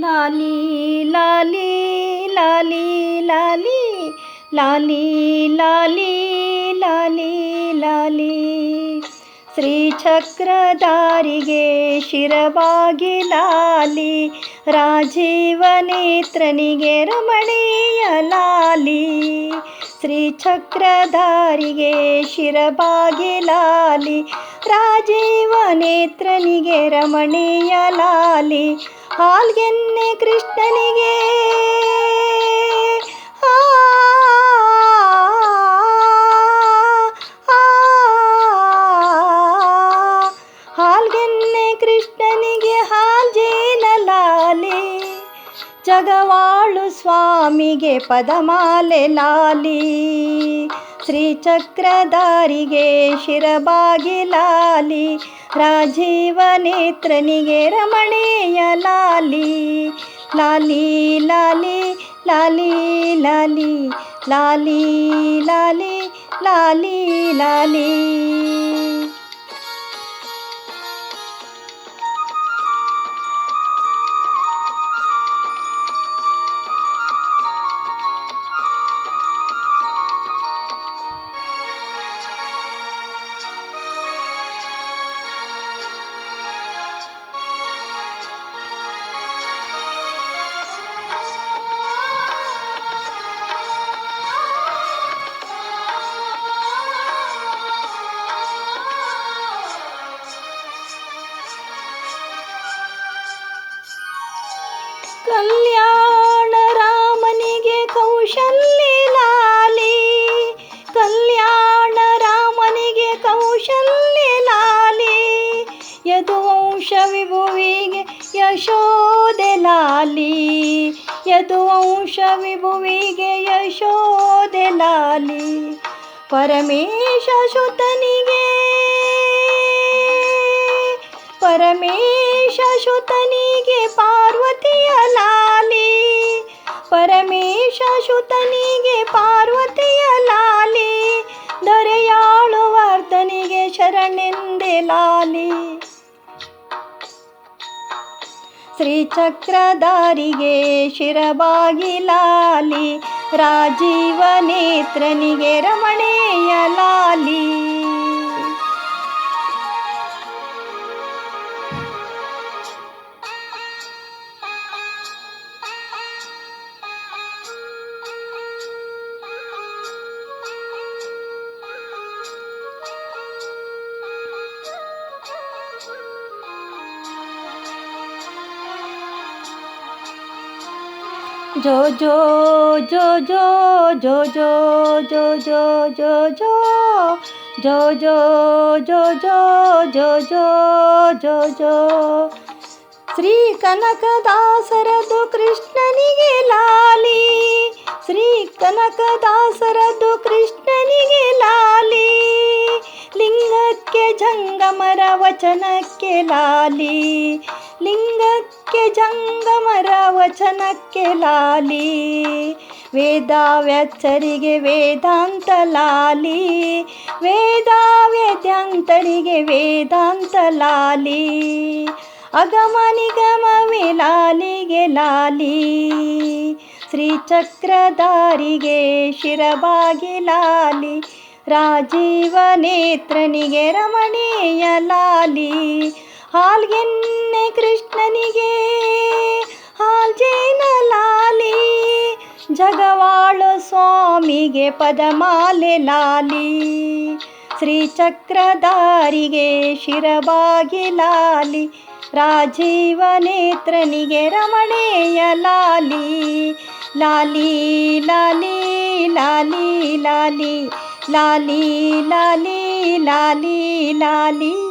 ಲಾಲಿ ಲಾಲಿ ಲಾಲಿ ಲಾಲಿ ಲಾಲಿ ಲಾಲಿ ಲಾಲಿ ಲಾಲಿ. ಶ್ರೀಚಕ್ರಧಾರಿಗೆ ಶಿರವಾಗಿ ಲಾಲಿ ರಾಜೀವ ನೇತ್ರನಿಗೆ ರಮಣೀಯ ಲಾಲಿ. ಶ್ರೀಚಕ್ರಧಾರಿಗೆ ಶಿರಬಾಗಿ ಲಾಲಿ ರಾಜೀವ ನೇತ್ರನಿಗೆ ರಮಣೀಯ ಲಾಲಿ. ಹಾಲ್ಗೆನ್ನೆ ಕೃಷ್ಣನಿಗೆ. ಹಾಲ್ಗೆನ್ನೆ ಕೃಷ್ಣನಿಗೆ ಹಾಲ್ಜೇನ ಲಾಲಿ ಜಗವಾಳು ಸ್ವಾಮಿಗೆ ಪದಮಾಲೆ ಲಾಲಿ. ಶ್ರೀಚಕ್ರಧಾರಿಗೆ ಶಿರಬಾಗಿಲಾಲಿ ರಾಜೀವ ನೇತ್ರನಿಗೆ ರಮಣೀಯ ಲಾಲಿ ಲಾಲಿ ಲಾಲಿ ಲಾಲಿ ಲಾಲಿ ಲಾಲಿ ಲಾಲಿ ಲಾಲಿ ಲಾಲಿ. ಕಲ್ಯಾಣ ರಾಮನಿಗೆ ಕೌಶಲ್ಯ ಲಾಲಿ. ಕಲ್ಯಾಣ ರಾಮನಿಗೆ ಕೌಶಲ್ಯ ಲಾಲಿ. ಯದುವಂಶ ವಿಭುವಿಗೆ ಯಶೋದೆ ಲಾಲಿ. ಯದುವಂಶ ವಿಭುವಿಗೆ ಯಶೋದೆ ಲಾಲಿ. ಪರಮೇಶ ಸುತನಿಗೆ ಪರಮೇಶ ಸುತನಿಗೆ ಪಾರ್ವತಿಯ ಲಾಲಿ. ಪರಮೇಶ ಶುತನಿಗೆ ಪಾರ್ವತಿಯ ಲಾಲಿ. ದೊರೆಯಾಳುವರ್ಧನಿಗೆ ಶರಣೆಂದೆ ಲಾಲಿ. ಶ್ರೀಚಕ್ರಧಾರಿಗೆ ಶಿರಬಾಗಿ ಲಾಲಿ. ರಾಜೀವ ನೇತ್ರನಿಗೆ ಲಾಲಿ ಜೋ ಜೋ ಜೋ ಜೋ ಜೋ ಜೋ ಜೋ ಜೋ ಜೋ ಜೋ ಜೋ ಜೋ ಜೋ ಜೋ ಜೋ ಜೋ ಜೋ ಜೋ ಶ್ರೀ ಕನಕದಾಸರದು ಕೃಷ್ಣನಿಗೆ ಲಾಲಿ ಶ್ರೀ ಕನಕದಾಸರದು ಕೃಷ್ಣನಿಗೆ ಲಾಲಿ ಲಿಂಗಕ್ಕೆ ಜಂಗಮರ ವಚನಕ್ಕೆ ಲಾಲಿ ಜಂಗಮರ ವಚನಕ್ಕೆ ಲಾಲಿ ವೇದಾವ್ಯಚ್ಚರಿಗೆ ವೇದಾಂತ ಲಾಲಿ ವೇದಾವ್ಯದ್ಯಂತರಿಗೆ ವೇದಾಂತ ಲಾಲಿ ಅಗಮ ನಿಗಮವೇ ಲಾಲಿಗೆ ಲಾಲಿ, ಶ್ರೀಚಕ್ರಧಾರಿಗೆ ಶಿರಬಾಗಿ ಲಾಲಿ ರಾಜೀವನೇತ್ರನಿಗೆ ರಮಣೀಯ ಲಾಲಿ ಹಾಲ್ಗೆನ್ನೆ ಕೃಷ್ಣನಿಗೆ ಹಾಲ್ಜೇನ ಲಾಲಿ, ಜಗವಾಳು ಸ್ವಾಮಿಗೆ ಪದಮಾಲೆ ಲಾಲಿ. ಶ್ರೀಚಕ್ರಧಾರಿಗೆ ಶಿರಬಾಗಿ ಲಾಲಿ, ರಾಜೀವ ನೇತ್ರನಿಗೆ ರಮಣೇಯ ಲಾಲಿ. ಲಾಲಿ ಲಾಲಿ ಲಾಲಿ ಲಾಲಿ ಲಾಲಿ ಲಾಲಿ ಲಾಲಿ ಲಾಲಿ.